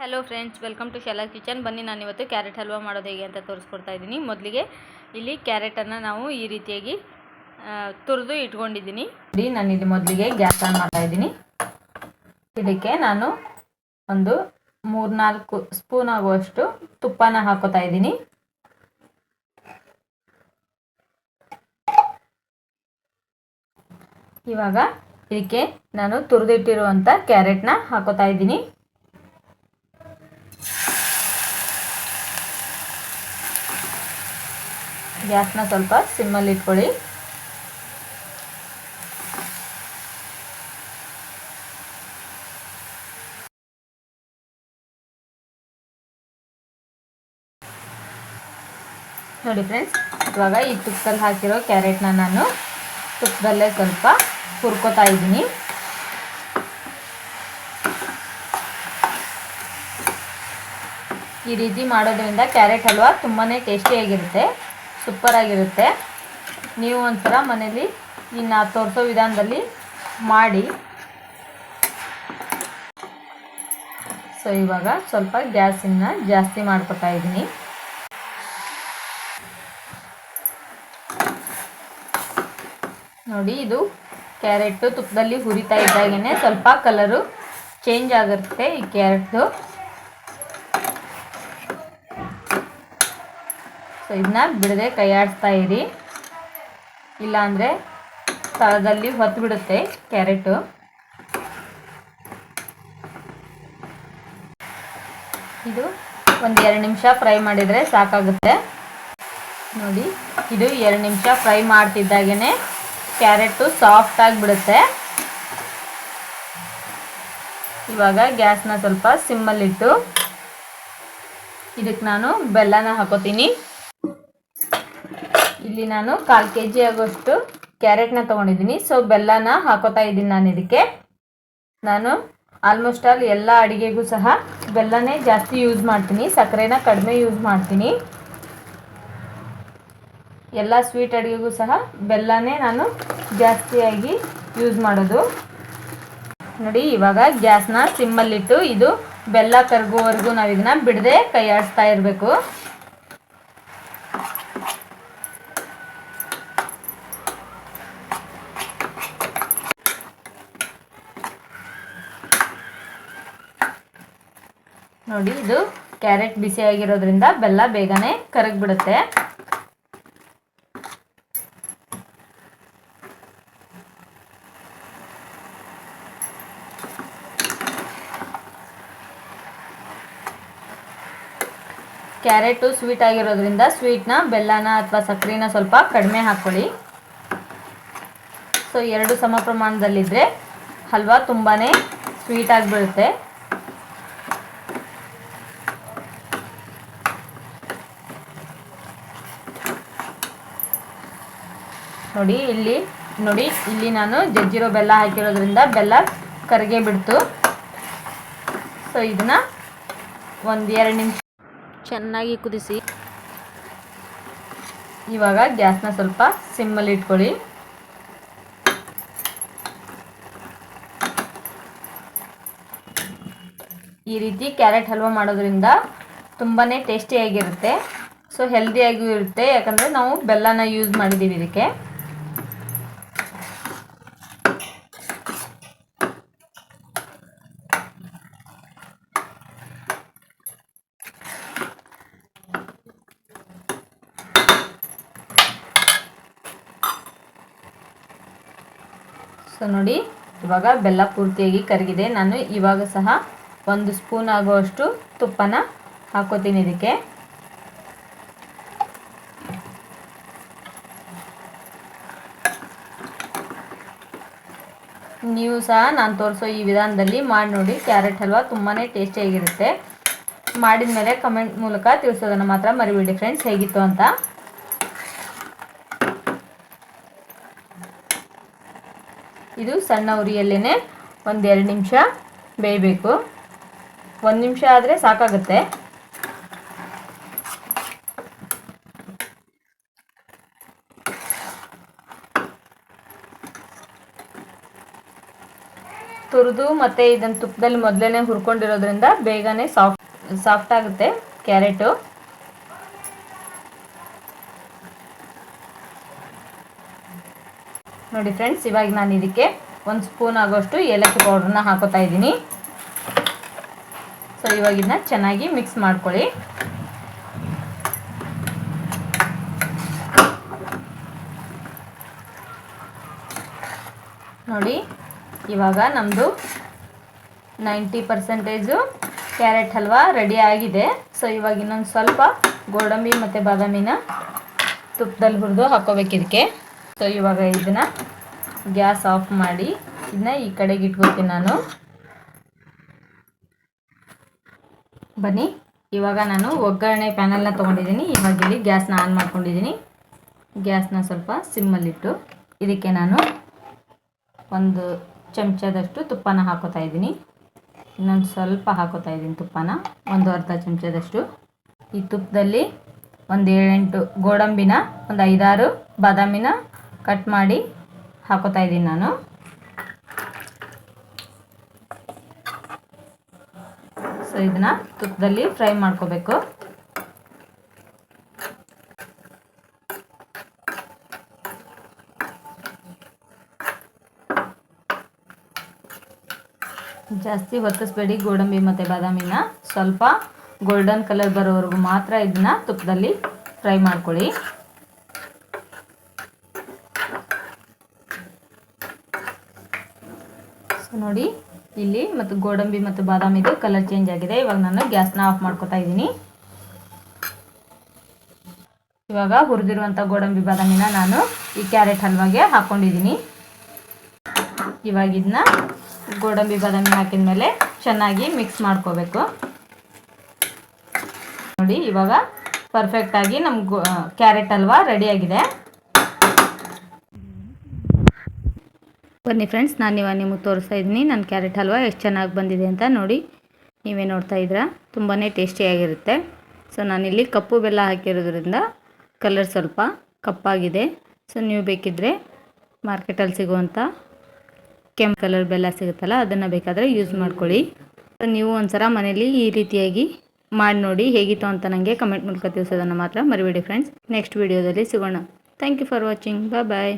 Hello friends welcome to Shala kitchen ಬನ್ನಿ, ನಾನು ಇವತ್ತು ಕ್ಯಾರೆಟ್ ಹಲ್ವಾ ಮಾಡೋದು ಹೇಗೆ ಅಂತ ತೋರಿಸ್ಕೊಡ್ತಾ ಇದ್ದೀನಿ. ಮೊದಲಿಗೆ ಇಲ್ಲಿ ಕ್ಯಾರೆಟನ್ನು ನಾವು ಈ ರೀತಿಯಾಗಿ ತುರಿದು ಇಟ್ಕೊಂಡಿದ್ದೀನಿ. ನಾನು ಇಲ್ಲಿ ಮೊದಲಿಗೆ ಗ್ಯಾಸ್ ಆನ್ ಮಾಡ್ತಾ ಇದ್ದೀನಿ. ಇದಕ್ಕೆ ನಾನು ಒಂದು ಮೂರ್ನಾಲ್ಕು ಸ್ಪೂನ್ ಆಗುವಷ್ಟು ತುಪ್ಪನ ಹಾಕೋತಾ ಇದ್ದೀನಿ. ಇವಾಗ ಇದಕ್ಕೆ ನಾನು ತುರಿದಿಟ್ಟಿರುವಂಥ ಕ್ಯಾರೆಟ್ನ ಹಾಕೋತಾ ಇದ್ದೀನಿ. ಗ್ಯಾಸ್ನ ಸ್ವಲ್ಪ ಸಿಮ್ಮಲ್ಲಿ ಇಟ್ಕೊಳ್ಳಿ. ನೋಡಿ ಫ್ರೆಂಡ್ಸ್, ಇವಾಗ ಈ ತುಪ್ಪದಲ್ಲಿ ಹಾಕಿರೋ ಕ್ಯಾರೆಟ್ನ ನಾನು ತುಪ್ಪದಲ್ಲೇ ಸ್ವಲ್ಪ ಹುರ್ಕೋತಾ ಇದ್ದೀನಿ. ಈ ರೀತಿ ಮಾಡೋದ್ರಿಂದ ಕ್ಯಾರೆಟ್ ಹಲ್ವಾ ತುಂಬಾ ಟೇಸ್ಟಿಯಾಗಿರುತ್ತೆ. ಸೂಪರಾಗಿರುತ್ತೆ ನೀವು ಒಂಥರ ಮನೇಲಿ ಇನ್ನು ತೋರಿಸೋ ವಿಧಾನದಲ್ಲಿ ಮಾಡಿ. ಸೊ ಇವಾಗ ಸ್ವಲ್ಪ ಗ್ಯಾಸನ್ನು ಜಾಸ್ತಿ ಮಾಡ್ಕೊತಾ ಇದ್ದೀನಿ. ನೋಡಿ, ಇದು ಕ್ಯಾರೆಟು ತುಪ್ಪದಲ್ಲಿ ಹುರಿತಾ ಇದ್ದಾಗೇ ಸ್ವಲ್ಪ ಕಲರು ಚೇಂಜ್ ಆಗುತ್ತೆ ಈ ಕ್ಯಾರೆಟ್ದು. ಸೊ ಇದನ್ನ ಬಿಡದೆ ಕೈ ಆಡಿಸ್ತಾ ಇರಿ. ಇಲ್ಲಾಂದರೆ ಸ್ಥಳದಲ್ಲಿ ಹೊತ್ತು ಬಿಡುತ್ತೆ ಕ್ಯಾರೆಟು. ಇದು ಒಂದು ಎರಡು ನಿಮಿಷ ಫ್ರೈ ಮಾಡಿದರೆ ಸಾಕಾಗುತ್ತೆ. ನೋಡಿ, ಇದು ಎರಡು ನಿಮಿಷ ಫ್ರೈ ಮಾಡ್ತಿದ್ದಾಗೇ ಕ್ಯಾರೆಟು ಸಾಫ್ಟ್ ಆಗಿಬಿಡುತ್ತೆ. ಇವಾಗ ಗ್ಯಾಸ್ನ ಸ್ವಲ್ಪ ಸಿಮ್ಮಲ್ಲಿಟ್ಟು ಇದಕ್ಕೆ ನಾನು ಬೆಲ್ಲನ ಹಾಕೋತೀನಿ. ಇಲ್ಲಿ ನಾನು ಕಾಲು ಕೆ ಜಿ ಆಗೋಷ್ಟು ಕ್ಯಾರೆಟ್ನ ತೊಗೊಂಡಿದ್ದೀನಿ. ಸೊ ಬೆಲ್ಲನ ಹಾಕೋತಾ ಇದ್ದೀನಿ ನಾನು ಇದಕ್ಕೆ. ನಾನು ಆಲ್ಮೋಸ್ಟ್ ಆಲ್ ಎಲ್ಲ ಅಡುಗೆಗೂ ಸಹ ಬೆಲ್ಲನೇ ಜಾಸ್ತಿ ಯೂಸ್ ಮಾಡ್ತೀನಿ. ಸಕ್ಕರೆನ ಕಡಿಮೆ ಯೂಸ್ ಮಾಡ್ತೀನಿ. ಎಲ್ಲ ಸ್ವೀಟ್ ಅಡುಗೆಗೂ ಸಹ ಬೆಲ್ಲನೇ ನಾನು ಜಾಸ್ತಿಯಾಗಿ ಯೂಸ್ ಮಾಡೋದು. ನೋಡಿ, ಇವಾಗ ಗ್ಯಾಸ್ನ ಸಿಮ್ಮಲ್ಲಿಟ್ಟು ಇದು ಬೆಲ್ಲ ಕರಗುವವರೆಗೂ ನಾವು ಇದನ್ನ ಬಿಡದೆ ಕೈ ಆಡಿಸ್ತಾ ಇರಬೇಕು. ನೋಡಿ, ಇದು ಕ್ಯಾರೆಟ್ ಬಿಸಿ ಆಗಿರೋದ್ರಿಂದ ಬೆಲ್ಲ ಬೇಗನೆ ಕರಗ್ಬಿಡುತ್ತೆ. ಕ್ಯಾರೆಟು ಸ್ವೀಟ್ ಆಗಿರೋದ್ರಿಂದ ಸ್ವೀಟ್ನ ಬೆಲ್ಲನ ಅಥವಾ ಸಕ್ಕರೆನ ಸ್ವಲ್ಪ ಕಡಿಮೆ ಹಾಕ್ಕೊಳ್ಳಿ ಸೊ, ಎರಡು ಸಮ ಪ್ರಮಾಣದಲ್ಲಿದ್ದರೆ ಹಲ್ವಾ ತುಂಬಾ ಸ್ವೀಟ್ ಆಗಿಬಿಡುತ್ತೆ. ನೋಡಿ, ಇಲ್ಲಿ ನೋಡಿ, ಇಲ್ಲಿ ನಾನು ಜಜ್ಜಿರೋ ಬೆಲ್ಲ ಹಾಕಿರೋದ್ರಿಂದ ಬೆಲ್ಲ ಕರಗೆ ಬಿಡ್ತು. ಸೊ ಇದನ್ನ ಒಂದು ಎರಡು ನಿಮಿಷ ಚೆನ್ನಾಗಿ ಕುದಿಸಿ. ಇವಾಗ ಗ್ಯಾಸ್ನ ಸ್ವಲ್ಪ ಸಿಮ್ಮಲ್ಲಿ ಇಟ್ಕೊಳ್ಳಿ. ಈ ರೀತಿ ಕ್ಯಾರೆಟ್ ಹಲ್ವಾ ಮಾಡೋದ್ರಿಂದ ತುಂಬಾ ಟೇಸ್ಟಿಯಾಗಿರುತ್ತೆ ಸೊ ಹೆಲ್ದಿಯಾಗಿಯೂ ಇರುತ್ತೆ. ಯಾಕಂದರೆ ನಾವು ಬೆಲ್ಲನ ಯೂಸ್ ಮಾಡಿದ್ದೀವಿ ಇದಕ್ಕೆ. ಸೊ ನೋಡಿ, ಇವಾಗ ಬೆಲ್ಲ ಪೂರ್ತಿಯಾಗಿ ಕರಗಿದೆ. ನಾನು ಇವಾಗ ಸಹ ಒಂದು ಸ್ಪೂನ್ ಆಗುವಷ್ಟು ತುಪ್ಪನ ಹಾಕೋತೀನಿ ಇದಕ್ಕೆ. ನೀವು ಸಹ ನಾನು ತೋರಿಸೋ ಈ ವಿಧಾನದಲ್ಲಿ ಮಾಡಿ ನೋಡಿ. ಕ್ಯಾರೆಟ್ ಹಲ್ವಾ ತುಂಬಾ ಟೇಸ್ಟಿಯಾಗಿರುತ್ತೆ ಮಾಡಿದ ಮೇಲೆ ಕಮೆಂಟ್ ಮೂಲಕ ತಿಳಿಸೋದನ್ನು ಮಾತ್ರ ಮರಿಬೇಡಿ ಫ್ರೆಂಡ್ಸ್. ಹೇಗಿತ್ತು ಅಂತ. ಇದು ಸಣ್ಣ ಉರಿಯಲ್ಲೇ ಒಂದೆರಡು ನಿಮಿಷ ಬೇಯಬೇಕು. ಒಂದು ನಿಮಿಷ ಆದರೆ ಸಾಕಾಗುತ್ತೆ. ತುರಿದು ಮತ್ತು ಇದನ್ನು ತುಪ್ಪದಲ್ಲಿ ಮೊದಲೇ ಹುರ್ಕೊಂಡಿರೋದ್ರಿಂದ ಬೇಗನೆ ಸಾಫ್ಟ್ ಸಾಫ್ಟ್ ಆಗುತ್ತೆ ಕ್ಯಾರೆಟು. ನೋಡಿ ಫ್ರೆಂಡ್ಸ್ ಇವಾಗ ನಾನು ಇದಕ್ಕೆ ಒಂದು ಸ್ಪೂನ್ ಆಗೋಷ್ಟು ಏಲಕ್ಕಿ ಪೌಡ್ರನ್ನ ಹಾಕೋತಾ ಇದ್ದೀನಿ. ಸೊ ಇವಾಗ ಇದನ್ನ ಚೆನ್ನಾಗಿ ಮಿಕ್ಸ್ ಮಾಡ್ಕೊಳ್ಳಿ. ನೋಡಿ, ಇವಾಗ ನಮ್ಮದು ninety percentage carrot halwa ready ಆಗಿದೆ. ಸೊ ಇವಾಗ ಇನ್ನೊಂದು ಸ್ವಲ್ಪ ಗೋಡಂಬಿ ಮತ್ತು ಬಾದಾಮಿನ ತುಪ್ಪದಲ್ಲಿ ಹುರಿದು ಹಾಕೋಬೇಕು ಇದಕ್ಕೆ ಸೊ ಇವಾಗ ಇದನ್ನು ಗ್ಯಾಸ್ ಆಫ್ ಮಾಡಿ, ಇದನ್ನ ಈ ಕಡೆಗೆ ಇಟ್ಕೋತೀನಿ ನಾನು. ಬನ್ನಿ, ಇವಾಗ ನಾನು ಒಗ್ಗರಣೆ ಪ್ಯಾನಲ್ನ ತೊಗೊಂಡಿದ್ದೀನಿ. ಇವಾಗ ಇಲ್ಲಿ ಗ್ಯಾಸ್ನ ಆನ್ ಮಾಡ್ಕೊಂಡಿದ್ದೀನಿ. ಗ್ಯಾಸ್ನ ಸ್ವಲ್ಪ ಸಿಮ್ಮಲ್ಲಿಟ್ಟು, ಇದಕ್ಕೆ ನಾನು ಒಂದು ಚಮಚದಷ್ಟು ತುಪ್ಪನ ಹಾಕೋತಾ ಇದ್ದೀನಿ. ಇನ್ನೊಂದು ಸ್ವಲ್ಪ ಹಾಕೋತಾ ಇದ್ದೀನಿ ತುಪ್ಪನ, ಒಂದು ಅರ್ಧ ಚಮಚದಷ್ಟು. ಈ ತುಪ್ಪದಲ್ಲಿ ಒಂದು ಏಳೆಂಟು ಗೋಡಂಬಿನ, ಒಂದು ಐದಾರು ಬಾದಾಮಿನ ಕಟ್ ಮಾಡಿ ಹಾಕೋತಾ ಇದ್ದೀನಿ ನಾನು. ಸೊ ಇದನ್ನ ತುಪ್ಪದಲ್ಲಿ ಫ್ರೈ ಮಾಡ್ಕೋಬೇಕು. ಜಾಸ್ತಿ ಹೊತ್ತಿಸ್ಬೇಡಿ ಗೋಡಂಬಿ ಮತ್ತು ಬಾದಾಮಿನ. ಸ್ವಲ್ಪ ಗೋಲ್ಡನ್ ಕಲರ್ ಬರೋವರೆಗೂ ಮಾತ್ರ ಇದನ್ನ ತುಪ್ಪದಲ್ಲಿ ಫ್ರೈ ಮಾಡ್ಕೊಳ್ಳಿ. ನೋಡಿ, ಇಲ್ಲಿ ಮತ್ತು ಗೋಡಂಬಿ ಮತ್ತು ಬಾದಾಮಿದು ಕಲರ್ ಚೇಂಜ್ ಆಗಿದೆ. ಇವಾಗ ನಾನು ಗ್ಯಾಸ್ನ ಆಫ್ ಮಾಡ್ಕೊತಾ ಇದ್ದೀನಿ. ಇವಾಗ ಹುರಿದಿರುವಂಥ ಗೋಡಂಬಿ, ಬಾದಾಮಿನ ನಾನು ಈ ಕ್ಯಾರೆಟ್ ಹಲ್ವಾಗೆ ಹಾಕ್ಕೊಂಡಿದ್ದೀನಿ ಇವಾಗ ಇದನ್ನ ಗೋಡಂಬಿ, ಬಾದಾಮಿ ಹಾಕಿದ ಮೇಲೆ ಚೆನ್ನಾಗಿ ಮಿಕ್ಸ್ ಮಾಡ್ಕೋಬೇಕು. ನೋಡಿ, ಇವಾಗ ಪರ್ಫೆಕ್ಟಾಗಿ ನಮ್ಮ ಕ್ಯಾರೆಟ್ ಹಲ್ವಾ ರೆಡಿಯಾಗಿದೆ ಬನ್ನಿ ಫ್ರೆಂಡ್ಸ್ ನಾನು ಇವಾಗ ನಿಮಗೆ ತೋರಿಸ್ತಾ ಇದ್ದೀನಿ. ನನ್ನ ಕ್ಯಾರೆಟ್ ಹಲ್ವಾ ಎಷ್ಟು ಚೆನ್ನಾಗಿ ಬಂದಿದೆ ಅಂತ ನೋಡಿ. ನೀವೇ ನೋಡ್ತಾ ಇದ್ದೀರಾ? ತುಂಬಾ ಟೇಸ್ಟಿಯಾಗಿರುತ್ತೆ ಸೊ ನಾನಿಲ್ಲಿ ಕಪ್ಪು ಬೆಲ್ಲ ಹಾಕಿರೋದ್ರಿಂದ ಕಲರ್ ಸ್ವಲ್ಪ ಕಪ್ಪಾಗಿದೆ. ಸೊ ನೀವು ಬೇಕಿದ್ದರೆ ಮಾರ್ಕೆಟಲ್ಲಿ ಸಿಗುವಂಥ ಕೆಂಪು ಕಲರ್ ಬೆಲ್ಲ ಸಿಗುತ್ತಲ್ಲ, ಅದನ್ನು ಬೇಕಾದರೆ ಯೂಸ್ ಮಾಡ್ಕೊಳ್ಳಿ. ಸೊ ನೀವು ಒಂದ್ಸಲ ಮನೇಲಿ ಈ ರೀತಿಯಾಗಿ ಮಾಡಿ ನೋಡಿ ಹೇಗಿತ್ತು ಅಂತ ನನಗೆ ಕಮೆಂಟ್ ಮೂಲಕ ತಿಳಿಸೋದನ್ನು ಮಾತ್ರ ಮರಿಬೇಡಿ ಫ್ರೆಂಡ್ಸ್ ನೆಕ್ಸ್ಟ್ ವೀಡಿಯೋದಲ್ಲಿ ಸಿಗೋಣ. Thank you for watching bye bye